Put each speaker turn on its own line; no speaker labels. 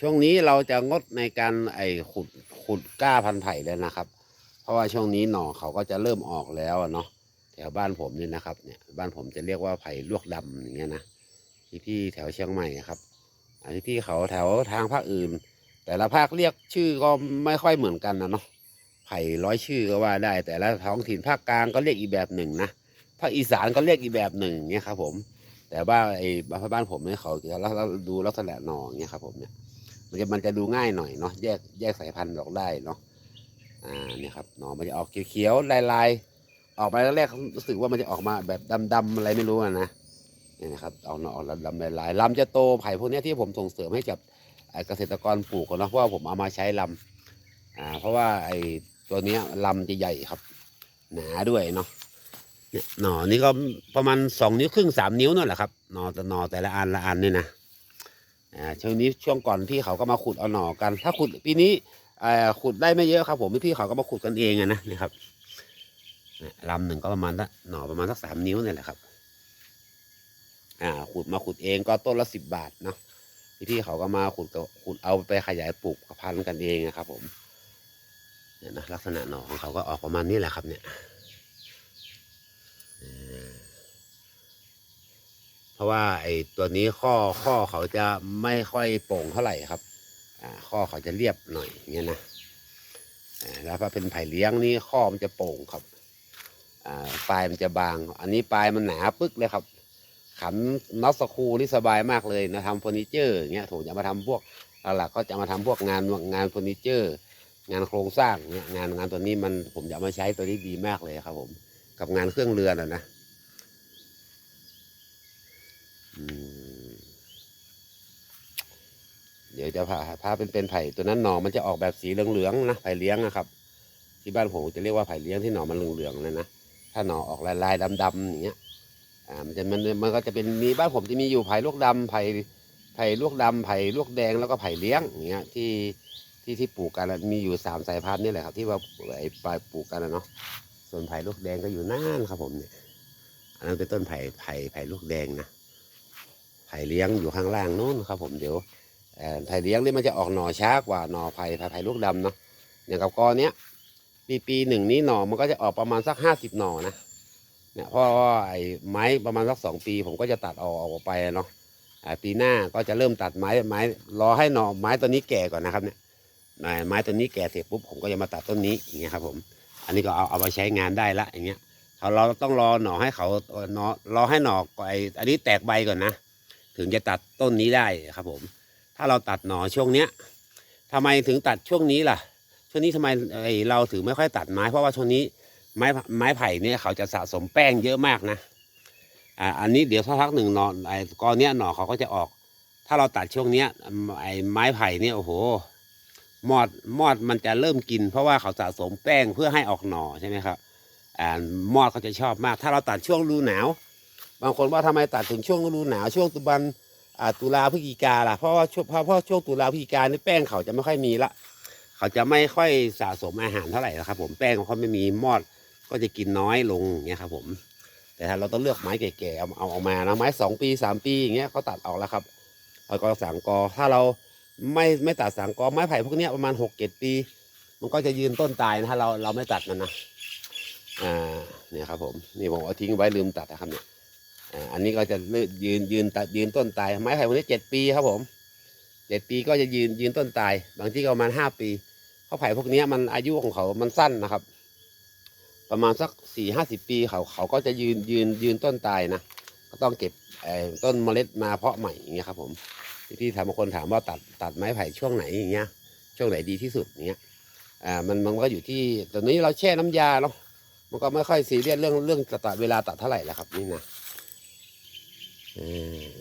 ช่วงนี้เราจะงดในการไอขุดขุดก้าพันไผ่เลยนะครับ เพราะว่าช่วงนี้หน่อเขาก็จะเริ่มออกแล้วเนาะแถวบ้านผมนี่นะครับเนี่ยบ้านผมจะเรียกว่าไผ่ลวกดำอย่างเงี้ยนะพี่พี่แถวเชียงใหม่ครับอันนี้พี่เขาแถวทางภาคอื่น แต่ละภาคเรียกชื่อก็ไม่ค่อยเหมือนกันนะเนาะไผ่ร้อยชื่อก็ว่าได้ แต่ละท้องถิ่นภาคกลางก็เรียกอีกแบบหนึ่งนะภาคอีสานก็เรียกอีกแบบหนึ่งเนี่ยครับผมแต่ว่าไอ้บ้านผมเนี่ยเขาจะดูลักษณะหน่ออย่างเงี้ยครับผมเนี่ย มันจะมันจะดูง่ายหน่อยเนาะแยกแยกสายพันธุ์ออกได้เนาะอ่าเนี่ยครับหน่อมันจะออกเขียวๆลายๆออกมาแรกๆรู้สึกว่ามันจะออกมาแบบดำๆอะไรไม่รู้อะนะเนี่ยนะครับออกหน่อออกดำๆลายๆลำจะโตไผ่พวกนี้ที่ผมส่งเสริมให้กับเกษตรกรปลูกกันเนาะเพราะว่าผมเอามาใช้ลำอ่าเพราะว่าไอ้ตัวเนี้ยลำจะใหญ่ครับ หนาด้วยเนาะเนี่ยหน่อนี่ก็ประมาณสองนิ้วครึ่งสามนิ้วนั่นแหละครับหน่อแต่หน่อแต่ละอันละอันนี่นะ อ่าช่วงนี้ช่วงก่อนพี่เขาก็มาขุดเอาหน่อกัน ถ้าขุดปีนี้ขุดได้ไม่เยอะครับผมพี่เขาก็มาขุดกันเองอะนะครับลำหนึ่งก็ประมาณสักหน่อประมาณสักสามนิ้วเนี่ยแหละครับ อ่า ขุดมาขุดเองก็ต้นละสิบบาทเนาะพี่พี่เขาก็มาขุดขุดเอาไปขยายปลูกพันธุ์กันเองนะครับ ผมเนี่ยนะลักษณะหน่อของเขาก็ออกประมาณนี้แหละครับ เนี่ย เพราะว่าไอ้ตัวนี้ข้อข้อเขาจะไม่ค่อยโป่งเท่าไหร่ครับอ่าข้อเขาจะเรียบหน่อยเงี้ยนะแล้วถ้าเป็นไผ่เลี้ยงนี่ข้อมันจะโป่งครับอ่าปลายมันจะบาง อันนี้ปลายมันหนาปึ๊กเลยครับ ขันน็อตสกูนี่สบายมากเลยนะทำเฟอร์นิเจอร์อย่างเงี้ยผมจะมาทำพวกหลักๆก็จะมาทำพวกงานงานเฟอร์นิเจอร์ งานโครงสร้างเงี้ยงานงานตัวนี้มันผมจะมาใช้ตัวนี้ดีมากเลยครับผม กับงานเครื่องเรือนอะนะ อืม เดี๋ยวจะพาพาเป็นเป็นไผ่ตัวนั้นหน่อมันจะออกแบบสีเหลืองๆนะไผ่เลี้ยงนะครับ ที่บ้านผมจะเรียกว่าไผ่เลี้ยงที่หน่อมันเหลืองๆเลยนะถ้าหน่อออกลายๆดำๆอย่างเงี้ยอ่ามันจะมันมันก็จะเป็นมีบ้านผมจะมีอยู่ไผ่ลวกดำไผ่ไผ่ลวกดำไผ่ลวกแดงแล้วก็ไผ่เลี้ยงอย่างเงี้ยที่ที่ที่ปลูกกันมีอยู่สามสายพันธุ์นี่แหละครับ ที่ว่าไอ้ปลายปลูกกันนะเนาะส่วนไผ่ลวกแดงก็อยู่นั่นครับผมเนี่ยอันนั้นเป็นต้นไผ่ไผ่ไผ่ลวกแดงนะ ผ่เลี้ยงอยู่ข้างล่างนู้นครับ ผมเดี๋ยวไผ่เลี้ยงนี่มันจะออกหน่อช้ากว่าหน่อไผ่ไผ่ลูกดำเนาะอย่างกับกอเนี้ยปีปีหนึ่งนี้หน่อมันก็จะออกประมาณสักห้าสิบหน่อนะเนี่ยเพราะว่าไอ้ไม้ประมาณสักสองปี ผมก็จะตัดออกออกไปเนาะปีหน้าก็จะเริ่มตัดไม้ไม้รอให้หน่อไม้ตัวนี้แก่ก่อนนะครับเนี่ยไม้ตัวนี้แก่เสร็จปุ๊บผมก็จะมาตัดต้นนี้อย่างเงี้ยครับ ผม อันนี้ก็เอาเอาไปใช้งานได้ละอย่างเงี้ยเขาเราต้องรอหน่อให้เขาเอ่อหน่อรอให้หน่อไอ้อันนี้แตกใบก่อนนะ ถึงจะตัดต้นนี้ได้ครับผม ถ้าเราตัดหน่อช่วงเนี้ยทำไมถึงตัดช่วงนี้ล่ะ ช่วงนี้ทำไมไอเราถึงไม่ค่อยตัดไม้ เพราะว่าช่วงนี้ไม้ไม้ไผ่เนี่ยเขาจะสะสมแป้งเยอะมากนะอ่าอันนี้เดี๋ยวสักพักหนึ่งหน่อไอ้กอเนี้ยหน่อเขาก็จะออก ถ้าเราตัดช่วงเนี้ยไอ้ไม้ไผ่เนี่ยโอ้โหมอดมอดมันจะเริ่มกิน เพราะว่าเขาสะสมแป้งเพื่อให้ออกหน่อใช่ไหมครับอ่ามอดเขาจะชอบมาก ถ้าเราตัดช่วงฤดูหนาว บางคนว่าทำไมตัดถึงช่วงฤดูหนาวช่วงตุบันตุลาพฤศจิกาล่ะเพราะว่าช่วงเพราะเพราะช่วงตุลาพฤศจิกานี่แป้งเขาจะไม่ค่อยมีละ เขาจะไม่ค่อยสะสมอาหารเท่าไหร่นะครับ ผมแป้งเขาไม่มีมอดก็จะกินน้อยลงอย่างเงี้ยครับ ผม แต่ถ้าเราต้องเลือกไม้แก่ๆเอาเอาออกมานะไม้สองปีสามปีอย่างเงี้ยเขาตัดออกแล้วครับเอากอสังกอถ้าเราไม่ไม่ตัดสังกอไม้ไผ่พวกเนี้ยประมาณหกเจ็ดปี มันก็จะยืนต้นตายนะถ้าเราเราไม่ตัดมันนะอ่าเนี่ยครับผมนี่ผมเอาทิ้งไว้ลืมตัดนะครับเนี่ย อันนี้ก็จะยืนยืนยืนต้นตาย ไม้ไผ่พวกนี้เจ็ดปีครับผมเจ็ดปีก็จะยืนยืนต้นตาย บางที่ก็ประมาณห้าปีเพราะไผ่พวกนี้มันอายุของเขามันสั้นนะครับ ประมาณสักสี่ห้าสิบปีเขาเขาก็จะยืนยืนยืนต้นตายนะก็ต้องเก็บต้นเมล็ดมาเพาะใหม่อย่างเงี้ยครับ ผมที่ถามบางคนถามว่าตัดตัดไม้ไผ่ช่วงไหนอย่างเงี้ย ช่วงไหนดีที่สุดอย่างเงี้ยอ่ามันมันก็อยู่ที่ตอนนี้เราแช่น้ำยาเนาะมันก็ไม่ค่อยซีเรียสเรื่องเรื่องตัดเวลาตัดเท่าไหร่แล้วครับนี่นะ เออ